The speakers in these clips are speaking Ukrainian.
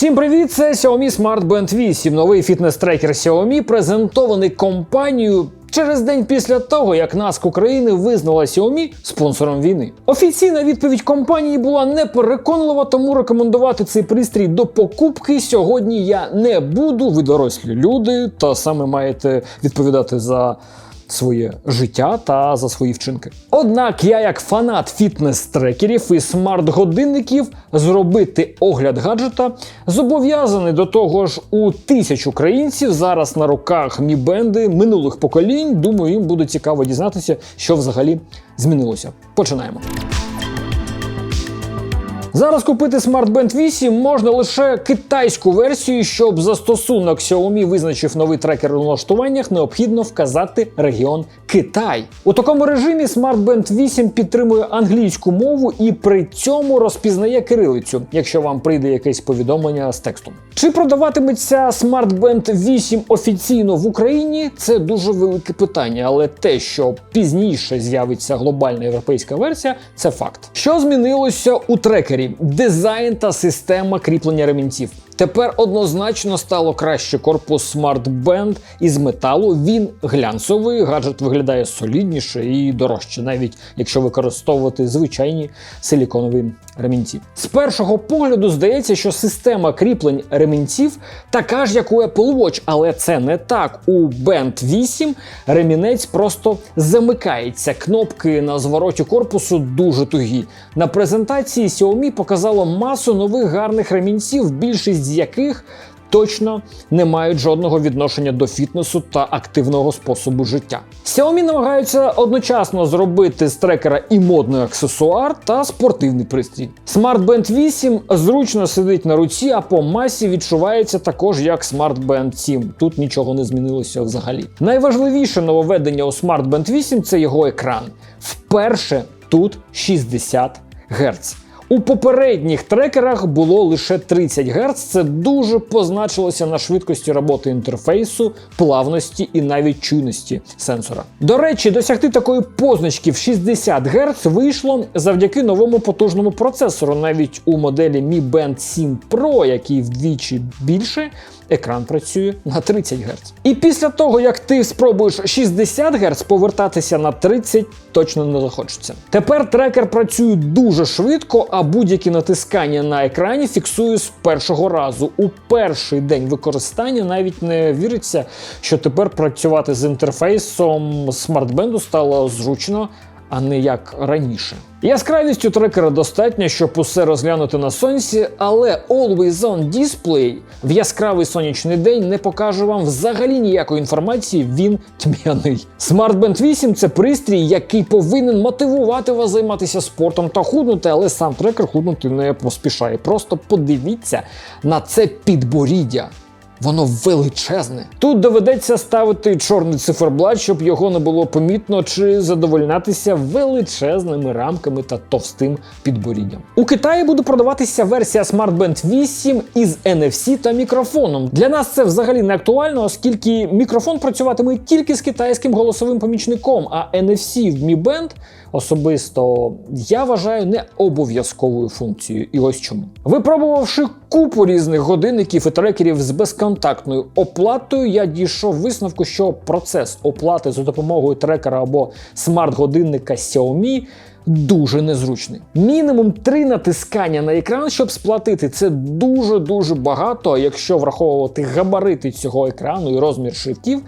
Всім привіт! Це Xiaomi Smart Band 8, новий фітнес-трекер Xiaomi, презентований компанією через день після того, як НАСК України визнала Xiaomi спонсором війни. Офіційна відповідь компанії була непереконлива, тому рекомендувати цей пристрій до покупки сьогодні я не буду. Ви дорослі люди, та саме маєте відповідати за своє життя та за свої вчинки. Однак я, як фанат фітнес-трекерів і смарт-годинників, зробити огляд гаджета зобов'язаний до того ж у тисяч українців зараз на руках мібенди минулих поколінь. Думаю, їм буде цікаво дізнатися, що взагалі змінилося. Починаємо. Зараз купити Smart Band 8 можна лише китайську версію, щоб застосунок Xiaomi визначив новий трекер у налаштуваннях, необхідно вказати регіон Китай. У такому режимі Smart Band 8 підтримує англійську мову і при цьому розпізнає кирилицю, якщо вам прийде якесь повідомлення з текстом. Чи продаватиметься Smart Band 8 офіційно в Україні? Це дуже велике питання, але те, що пізніше з'явиться глобальна європейська версія, це факт. Що змінилося у трекері? Дизайн та система кріплення ремінців. Тепер однозначно стало краще корпус Smart Band із металу. Він глянцевий, гаджет виглядає солідніше і дорожче, навіть якщо використовувати звичайні силіконові ремінці. З першого погляду здається, що система кріплень ремінців така ж, як у Apple Watch, але це не так. У Band 8 ремінець просто замикається. Кнопки на звороті корпусу дуже тугі. На презентації Xiaomi показало масу нових гарних ремінців, більшість з яких точно не мають жодного відношення до фітнесу та активного способу життя. Xiaomi намагаються одночасно зробити з трекера і модний аксесуар та спортивний пристрій. Smart Band 8 зручно сидить на руці, а по масі відчувається також як Smart Band 7. Тут нічого не змінилося взагалі. Найважливіше нововведення у Smart Band 8 це його екран. Вперше тут 60 Гц. У попередніх трекерах було лише 30 Гц. Це дуже позначилося на швидкості роботи інтерфейсу, плавності і навіть чуйності сенсора. До речі, досягти такої позначки в 60 Гц вийшло завдяки новому потужному процесору. Навіть у моделі Mi Band 7 Pro, який вдвічі більше. Екран працює на 30 Гц. І після того, як ти спробуєш 60 Гц, повертатися на 30 точно не захочеться. Тепер трекер працює дуже швидко, а будь-які натискання на екрані фіксую з першого разу. У перший день використання навіть не віриться, що тепер працювати з інтерфейсом смартбенду стало зручно. А не як раніше. Яскравістю трекера достатньо, щоб усе розглянути на сонці, але Always On Display в яскравий сонячний день не покаже вам взагалі ніякої інформації, він тьмяний. Smart Band 8 це пристрій, який повинен мотивувати вас займатися спортом та худнути, але сам трекер худнути не поспішає. Просто подивіться на це підборіддя. Воно величезне. Тут доведеться ставити чорний циферблат, щоб його не було помітно, чи задовольнятися величезними рамками та товстим підборіддям. У Китаї буде продаватися версія Smart Band 8 із NFC та мікрофоном. Для нас це взагалі не актуально, оскільки мікрофон працюватиме тільки з китайським голосовим помічником, а NFC в Mi Band особисто я вважаю не обов'язковою функцією. І ось чому. Випробувавши купу різних годинників і трекерів з безконтактною оплатою, я дійшов висновку, що процес оплати за допомогою трекера або смарт-годинника Xiaomi Дуже незручний. Мінімум три натискання на екран, щоб сплатити. Це дуже-дуже багато. А якщо враховувати габарити цього екрану і розмір шрифтів,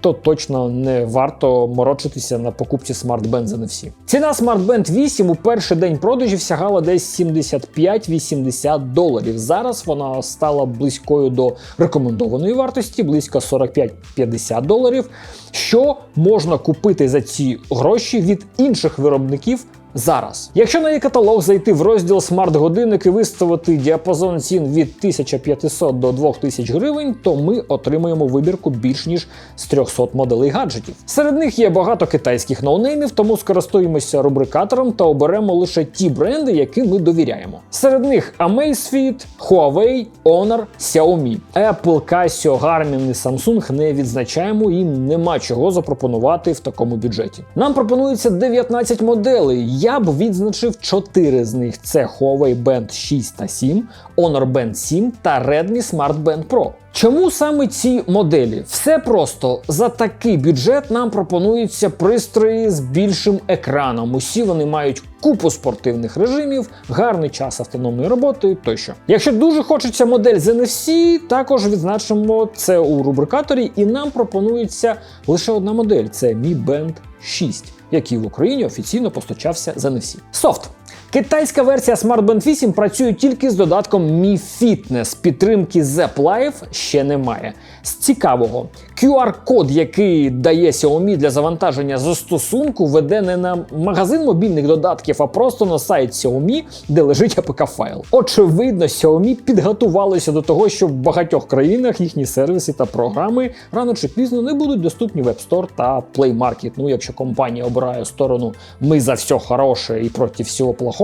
то точно не варто морочитися на покупці Smart Band за не всі. Ціна SmartBand 8 у перший день продажів сягала десь 75-80 доларів. Зараз вона стала близькою до рекомендованої вартості, близько 45-50 доларів. Що можна купити за ці гроші від інших виробників зараз. Якщо на її каталог зайти в розділ смарт-годинник і виставити діапазон цін від 1500 до 2000 гривень, то ми отримаємо вибірку більш ніж з 300 моделей гаджетів. Серед них є багато китайських ноунеймів, тому скористуємося рубрикатором та оберемо лише ті бренди, яким ми довіряємо. Серед них Amazfit, Huawei, Honor, Xiaomi. Apple, Casio, Garmin і Samsung не відзначаємо, їм нема чого запропонувати в такому бюджеті. Нам пропонується 19 моделей. Я б відзначив чотири з них: це Huawei Band 6 та 7, Honor Band 7 та Redmi Smart Band Pro. Чому саме ці моделі? Все просто за такий бюджет нам пропонуються пристрої з більшим екраном. Усі вони мають купу спортивних режимів, гарний час автономної роботи тощо. Якщо дуже хочеться модель з NFC, також відзначимо це у рубрикаторі, і нам пропонується лише одна модель це Mi Band 6, який в Україні офіційно постачався з NFC. Софт. Китайська версія Smart Band 8 працює тільки з додатком Mi Fitness. Підтримки Zep Live ще немає. З цікавого, QR-код, який дає Xiaomi для завантаження застосунку, веде не на магазин мобільних додатків, а просто на сайт Xiaomi, де лежить APK-файл. Очевидно, Xiaomi підготувалися до того, що в багатьох країнах їхні сервіси та програми рано чи пізно не будуть доступні в App Store та Play Market. Ну, якщо компанія обирає сторону ми за все хороше і проти всього плохого,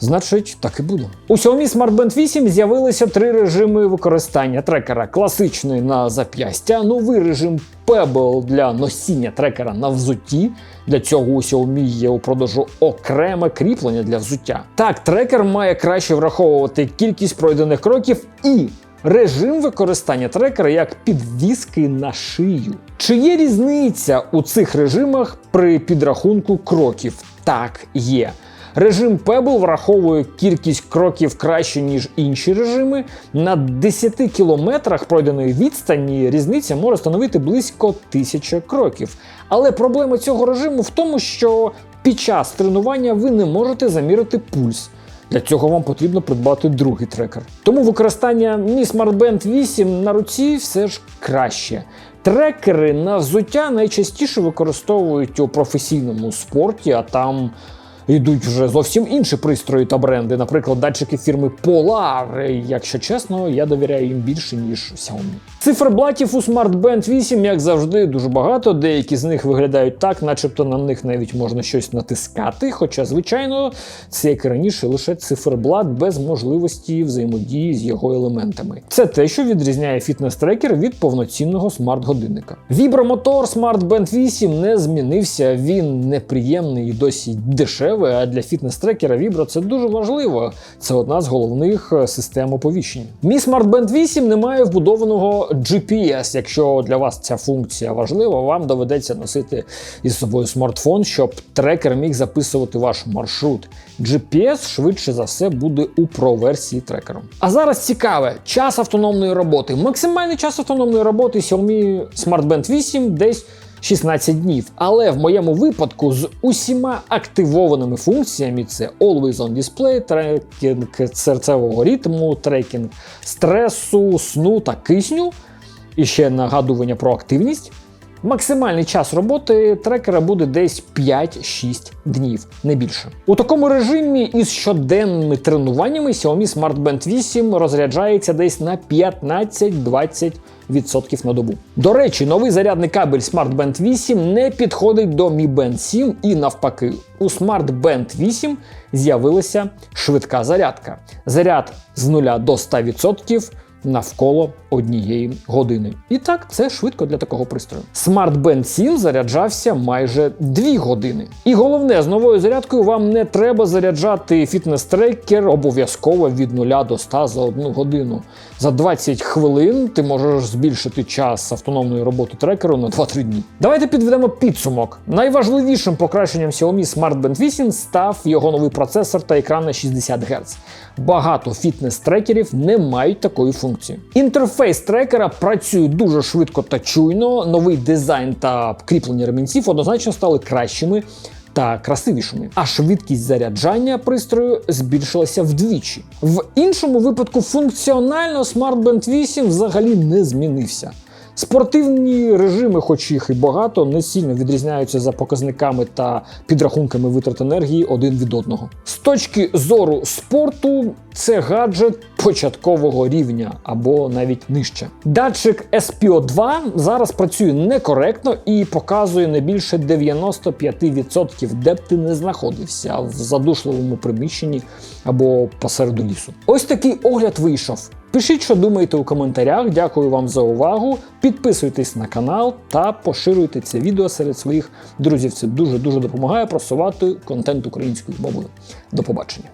значить так і буде. У Xiaomi Smart Band 8 з'явилися три режими використання трекера: класичний на зап'ястя, новий режим Pebble для носіння трекера на взутті. Для цього у Xiaomi є у продажу окреме кріплення для взуття. Так, трекер має краще враховувати кількість пройдених кроків і режим використання трекера як підвіски на шию. Чи є різниця у цих режимах при підрахунку кроків? Так, є. Режим Pebble враховує кількість кроків краще, ніж інші режими. На 10 кілометрах пройденої відстані різниця може становити близько тисячі кроків. Але проблема цього режиму в тому, що під час тренування ви не можете замірити пульс. Для цього вам потрібно придбати другий трекер. Тому використання Mi Smart Band 8 на руці все ж краще. Трекери на взуття найчастіше використовують у професійному спорті, а там йдуть вже зовсім інші пристрої та бренди, наприклад, датчики фірми Polar. Якщо чесно, я довіряю їм більше, ніж Xiaomi. Циферблатів у Smart Band 8, як завжди, дуже багато. Деякі з них виглядають так, начебто на них навіть можна щось натискати. Хоча, звичайно, це як раніше лише циферблат без можливості взаємодії з його елементами. Це те, що відрізняє фітнес-трекер від повноцінного смарт-годинника. Вібромотор Smart Band 8 не змінився, він неприємний і досі дешевий. А для фітнес-трекера Vibro це дуже важливо. Це одна з головних е, систем оповіщень. Мій Smart Band 8 не має вбудованого GPS. Якщо для вас ця функція важлива, вам доведеться носити із собою смартфон, щоб трекер міг записувати ваш маршрут. GPS швидше за все буде у Pro-версії трекеру. А зараз цікаве: час автономної роботи. Максимальний час автономної роботи Xiaomi Smart Band 8 десь 16 днів. Але в моєму випадку з усіма активованими функціями це Always on Display, трекінг серцевого ритму, трекінг стресу, сну та кисню. І ще нагадування про активність. Максимальний час роботи трекера буде десь 5-6 днів, не більше. У такому режимі із щоденними тренуваннями Xiaomi Smart Band 8 розряджається десь на 15-20%. Відсотків на добу. До речі, новий зарядний кабель Smart Band 8 не підходить до Mi Band 7 і навпаки, у Smart Band 8 з'явилася швидка зарядка. Заряд з 0 до 100% навколо однієї години. І так, це швидко для такого пристрою. Smart Band 7 заряджався майже 2 години. І головне, з новою зарядкою вам не треба заряджати фітнес-трекер обов'язково від 0 до 100 за одну годину. За 20 хвилин ти можеш збільшити час автономної роботи трекеру на 2-3 дні. Давайте підведемо підсумок. Найважливішим покращенням Xiaomi Smart Band 8 став його новий процесор та екран на 60 Гц. Багато фітнес-трекерів не мають такої функції. Інтерфейс трекера працює дуже швидко та чуйно. Новий дизайн та кріплення ремінців однозначно стали кращими. Та красивішими, а швидкість заряджання пристрою збільшилася вдвічі. В іншому випадку функціонально Smart Band 8 взагалі не змінився. Спортивні режими, хоч їх і багато, не сильно відрізняються за показниками та підрахунками витрат енергії один від одного. З точки зору спорту, це гаджет початкового рівня або навіть нижче. Датчик SPO2 зараз працює некоректно і показує не більше 95%, де б ти не знаходився в задушливому приміщенні або посереду лісу. Ось такий огляд вийшов. Пишіть, що думаєте у коментарях. Дякую вам за увагу. Підписуйтесь на канал та поширюйте це відео серед своїх друзів. Це дуже дуже допомагає просувати контент українською мовою. До побачення.